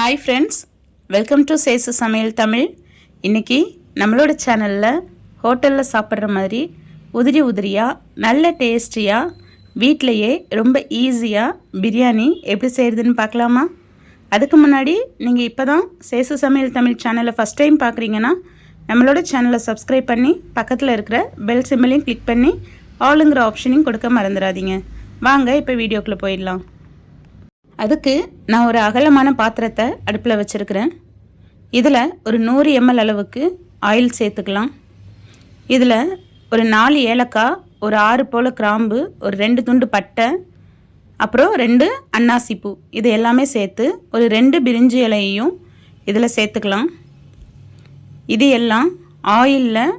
Hi friends welcome to Sesu சமையல் தமிழ் இன்றைக்கி நம்மளோட சேனலில் ஹோட்டலில் சாப்பிட்ற மாதிரி உதிரி உதிரியாக நல்ல டேஸ்டியாக வீட்டிலையே ரொம்ப ஈஸியாக பிரியாணி எப்படி செய்கிறதுன்னு பார்க்கலாமா அதுக்கு முன்னாடி நீங்கள் இப்போ தான் சேசு சமையல் தமிழ் சேனலை ஃபஸ்ட் டைம் பார்க்குறீங்கன்னா நம்மளோட சேனலை சப்ஸ்கிரைப் பண்ணி பக்கத்தில் இருக்கிற பெல் சிம்பிளையும் கிளிக் பண்ணி ஆளுங்கிற ஆப்ஷனையும் கொடுக்க மறந்துடாதீங்க வாங்க இப்போ வீடியோக்குள்ளே போயிடலாம். அதுக்கு நான் ஒரு அகலமான பாத்திரத்தை அடுப்பில் வச்சுருக்கிறேன். இதில் ஒரு நூறு எம்எல் அளவுக்கு ஆயில் சேர்த்துக்கலாம். இதில் ஒரு நாலு ஏலக்காய் ஒரு ஆறு போல் கிராம்பு ஒரு ரெண்டு துண்டு பட்டை அப்புறம் ரெண்டு அன்னாசிப்பூ. இது எல்லாமே சேர்த்து ஒரு ரெண்டு பிரிஞ்சி இலையையும் இதில் சேர்த்துக்கலாம். இது எல்லாம் ஆயிலில்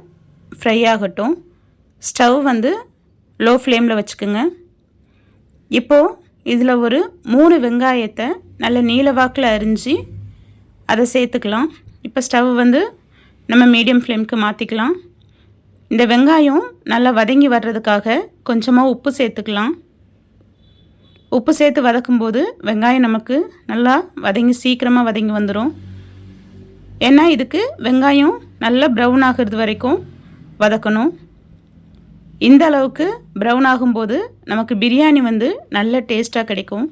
ஃப்ரை ஆகட்டும். ஸ்டவ் வந்து லோ ஃப்ளேமில் வச்சுக்கோங்க. இப்போது இதில் ஒரு மூணு வெங்காயத்தை நல்ல நீல வாக்கில் அரிஞ்சு அதை சேர்த்துக்கலாம். இப்போ ஸ்டவ் வந்து நம்ம மீடியம் ஃப்ளேம்க்கு மாற்றிக்கலாம் இந்த வெங்காயம் நல்லா வதங்கி வர்றதுக்காக கொஞ்சமாக உப்பு சேர்த்துக்கலாம். உப்பு சேர்த்து வதக்கும்போது வெங்காயம் நமக்கு நல்லா வதங்கி சீக்கிரமாக வதங்கி வந்துடும் ஏன்னா இதுக்கு வெங்காயம் நல்லா ப்ரௌன் ஆகிறது வரைக்கும் வதக்கணும். இந்த அளவுக்கு ப்ரௌன் ஆகும்போது நமக்கு பிரியாணி வந்து நல்ல டேஸ்ட்டாக கிடைக்கும்.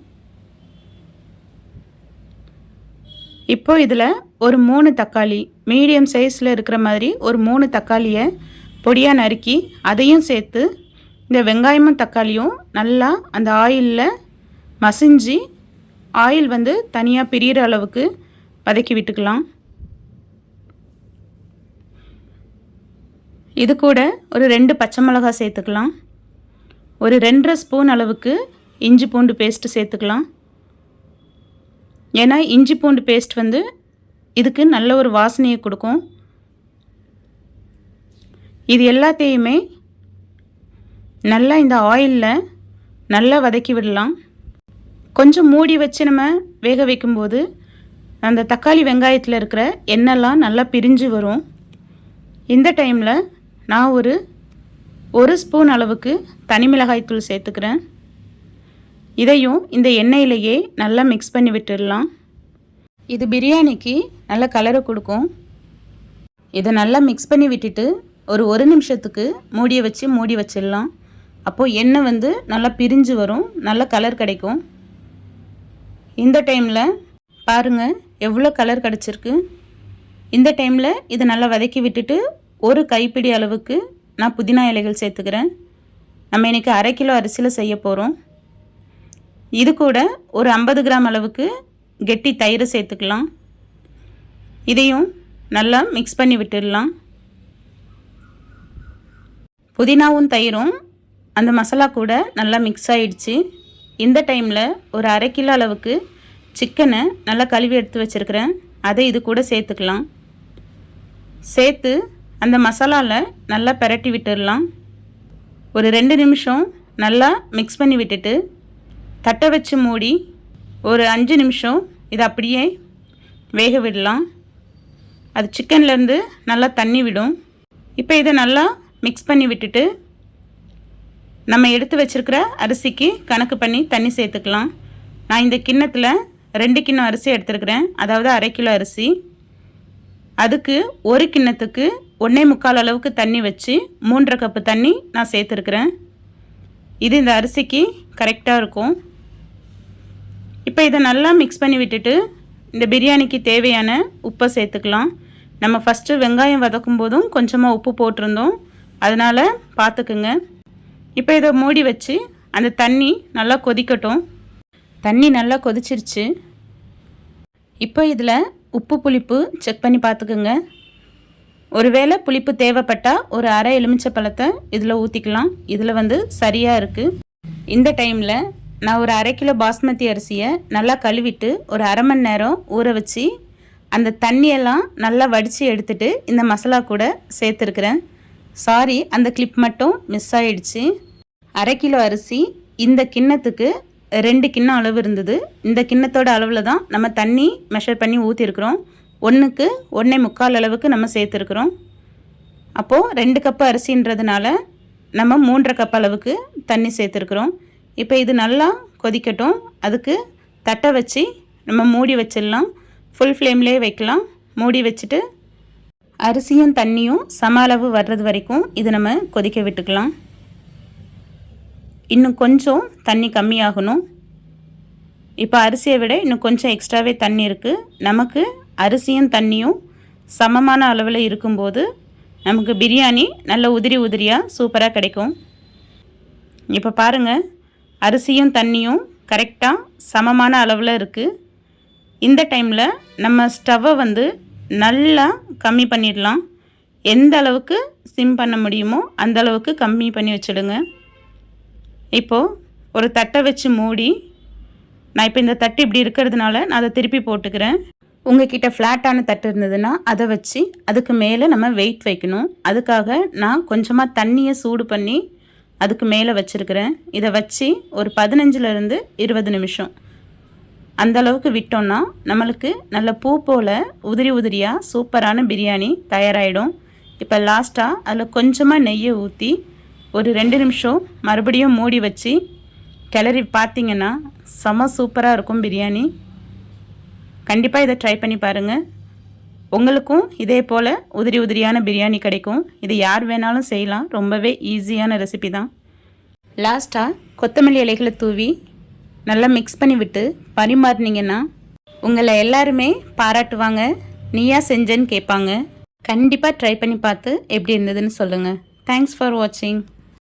இப்போ இதில் ஒரு மூணு தக்காளி மீடியம் சைஸில் இருக்கிற மாதிரி ஒரு மூணு தக்காளியை பொடியாக நறுக்கி அதையும் சேர்த்து இந்த வெங்காயமும் தக்காளியும் நல்லா அந்த ஆயிலில் மசிஞ்சு ஆயில் வந்து தனியாக பிரிகிற அளவுக்கு வதக்கி விட்டுக்கலாம். இது கூட ஒரு ரெண்டு பச்சை மிளகாய் சேர்த்துக்கலாம். ஒரு ரெண்டரை ஸ்பூன் அளவுக்கு இஞ்சி பூண்டு பேஸ்ட்டு சேர்த்துக்கலாம். ஏன்னா இஞ்சி பூண்டு பேஸ்ட் வந்து இதுக்கு நல்ல ஒரு வாசனையை கொடுக்கும். இது எல்லாத்தையுமே நல்லா இந்த ஆயிலில் நல்லா வதக்கி விடலாம். கொஞ்சம் மூடி வச்சு நம்ம வேக வைக்கும்போது அந்த தக்காளி வெங்காயத்தில் இருக்கிற எண்ணெய்லாம் நல்லா பிரிஞ்சு வரும். இந்த டைமில் நான் ஒரு ஒரு ஸ்பூன் அளவுக்கு தனி மிளகாய்த்தூள் சேர்த்துக்கிறேன். இதையும் இந்த எண்ணெயிலேயே நல்லா மிக்ஸ் பண்ணி விட்டுடலாம். இது பிரியாணிக்கு நல்ல கலரை கொடுக்கும். இதை நல்லா மிக்ஸ் பண்ணி விட்டுட்டு ஒரு ஒரு நிமிஷத்துக்கு மூடியை வச்சு மூடி வச்சிடலாம். அப்போது எண்ணெய் வந்து நல்லா பிரிஞ்சு வரும் நல்ல கலர் கிடைக்கும். இந்த டைமில் பாருங்கள் எவ்வளோ கலர் கிடச்சிருக்கு. இந்த டைமில் இதை நல்லா வதக்கி விட்டுட்டு ஒரு கைப்பிடி அளவுக்கு நான் புதினா இலைகள் சேர்த்துக்கிறேன். நம்ம இன்றைக்கி அரை கிலோ அரிசியில் செய்ய போகிறோம் இது கூட ஒரு ஐம்பது கிராம் அளவுக்கு கெட்டி தயிர் சேர்த்துக்கலாம். இதையும் நல்லா மிக்ஸ் பண்ணி விட்டுடலாம். புதினாவும் தயிரும் அந்த மசாலா கூட நல்லா மிக்ஸ் ஆகிடுச்சு இந்த டைமில் ஒரு அரை கிலோ அளவுக்கு சிக்கனை நல்லா கழுவி எடுத்து வச்சுருக்கிறேன். அதை இது கூட சேர்த்துக்கலாம். சேர்த்து அந்த மசாலாவில் நல்லா பெரட்டி விட்டுடலாம். ஒரு ரெண்டு நிமிஷம் நல்லா மிக்ஸ் பண்ணி விட்டுட்டு தட்டை வச்சு மூடி ஒரு அஞ்சு நிமிஷம் இதை அப்படியே வேக விடலாம். அது சிக்கன்லேருந்து நல்லா தண்ணி விடும். இப்போ இதை நல்லா மிக்ஸ் பண்ணி விட்டுட்டு நம்ம எடுத்து வச்சுருக்கிற அரிசிக்கு கணக்கு பண்ணி தண்ணி சேர்த்துக்கலாம். நான் இந்த கிண்ணத்தில் ரெண்டு கிண்ணம் அரிசி எடுத்துருக்கிறேன். அதாவது அரை கிலோ அரிசி. அதுக்கு ஒரு கிண்ணத்துக்கு ஒன்றே முக்கால் அளவுக்கு தண்ணி வச்சு மூன்றரை கப்பு தண்ணி நான் சேர்த்துருக்குறேன். இது இந்த அரிசிக்கு கரெக்டாக இருக்கும். இப்போ இதை நல்லா மிக்ஸ் பண்ணி விட்டுட்டு இந்த பிரியாணிக்கு தேவையான உப்பை சேர்த்துக்கலாம். நம்ம ஃபஸ்ட்டு வெங்காயம் வதக்கும் போதும் கொஞ்சமாக உப்பு போட்டிருந்தோம். அதனால் பார்த்துக்குங்க. இப்போ இதை மூடி வச்சு அந்த தண்ணி நல்லா கொதிக்கட்டும். தண்ணி நல்லா கொதிச்சிருச்சு. இப்போ இதில் உப்பு புளிப்பு செக் பண்ணி பார்த்துக்குங்க. ஒருவேளை புளிப்பு தேவைப்பட்டால் ஒரு அரை எலுமிச்சை பழத்தை இதில் ஊற்றிக்கலாம் இதில் வந்து சரியாக இருக்குது இந்த டைமில் நான் ஒரு அரை கிலோ பாஸ்மதி அரிசியை நல்லா கழுவிட்டு ஒரு அரை மணி நேரம் ஊற வச்சு அந்த தண்ணியெல்லாம் நல்லா வடித்து எடுத்துட்டு இந்த மசாலா கூட சேர்த்துருக்குறேன். சாரி அந்த கிளிப் மட்டும் மிஸ் ஆயிடுச்சு. அரை கிலோ அரிசி இந்த கிண்ணத்துக்கு ரெண்டு கிண்ணம் அளவு இருந்தது. இந்த கிண்ணத்தோட அளவில் தான் நம்ம தண்ணி மெஷர் பண்ணி ஊற்றிருக்குறோம் ஒன்றுக்கு ஒன்றே முக்கால் அளவுக்கு நம்ம சேர்த்துருக்குறோம். அப்போது ரெண்டு கப்பு அரிசின்றதுனால நம்ம மூன்றரை கப் அளவுக்கு தண்ணி சேர்த்துருக்குறோம். இப்போ இது நல்லா கொதிக்கட்டும். அதுக்கு தட்டை வச்சு நம்ம மூடி வச்சிடலாம். ஃபுல் ஃப்ளேம்லேயே வைக்கலாம். மூடி வச்சுட்டு அரிசியும் தண்ணியும் சம அளவு வர்றது வரைக்கும் இது நம்ம கொதிக்க விட்டுக்கலாம். இன்னும் கொஞ்சம் தண்ணி கம்மியாகணும். இப்போ அரிசியை விட இன்னும் கொஞ்சம் எக்ஸ்ட்ராவே தண்ணி இருக்குது நமக்கு அரிசியும் தண்ணியும் சமமான அளவில் இருக்கும்போது நமக்கு பிரியாணி நல்ல உதிரி உதிரியாக சூப்பராக கிடைக்கும். இப்போ பாருங்கள் அரிசியும் தண்ணியும் கரெக்டாக சமமான அளவில் இருக்குது இந்த டைமில் நம்ம ஸ்டவ்வை வந்து நல்லா கம்மி பண்ணிடலாம். எந்த அளவுக்கு சிம் பண்ண முடியுமோ அந்த அளவுக்கு கம்மி பண்ணி வச்சுடுங்க. இப்போது ஒரு தட்டை வச்சு மூடி நான் இப்போ இந்த தட்டு இப்படி இருக்கிறதுனால நான் அதை திருப்பி போட்டுக்கிறேன். உங்ககிட்ட ஃப்ளாட்டான தட்டு இருந்ததுன்னா அதை வச்சு அதுக்கு மேலே நம்ம வெயிட் வைக்கணும். அதுக்காக நான் கொஞ்சமாக தண்ணியை சூடு பண்ணி அதுக்கு மேலே வச்சுருக்கிறேன். இதை வச்சு ஒரு பதினஞ்சுலேருந்து இருபது நிமிஷம். அந்த அளவுக்கு விட்டோன்னா நம்மளுக்கு நல்ல பூ போல் உதிரி உதிரியாக சூப்பரான பிரியாணி தயாராகிடும் இப்போ லாஸ்ட்டாக அதில் கொஞ்சமாக நெய்யை ஊற்றி ஒரு ரெண்டு நிமிஷம் மறுபடியும் மூடி வச்சு கிளறி பார்த்திங்கன்னா செம சூப்பராக இருக்கும் பிரியாணி. கண்டிப்பாக இதை ட்ரை பண்ணி பாருங்கள் உங்களுக்கும் இதே போல் உதிரி உதிரியான பிரியாணி கிடைக்கும். இது யார் வேணாலும் செய்யலாம். ரொம்பவே ஈஸியான ரெசிபி தான். லாஸ்ட்டாக கொத்தமல்லி இலைகளை தூவி நல்லா மிக்ஸ் பண்ணி விட்டு பரிமாறினீங்கன்னா உங்களை எல்லாருமே பாராட்டுவாங்க. நீயா செஞ்சேன்னு கேட்பாங்க. கண்டிப்பாக ட்ரை பண்ணி பார்த்து எப்படி இருந்ததுன்னு சொல்லுங்கள் தேங்க்ஸ் ஃபார் வாட்சிங்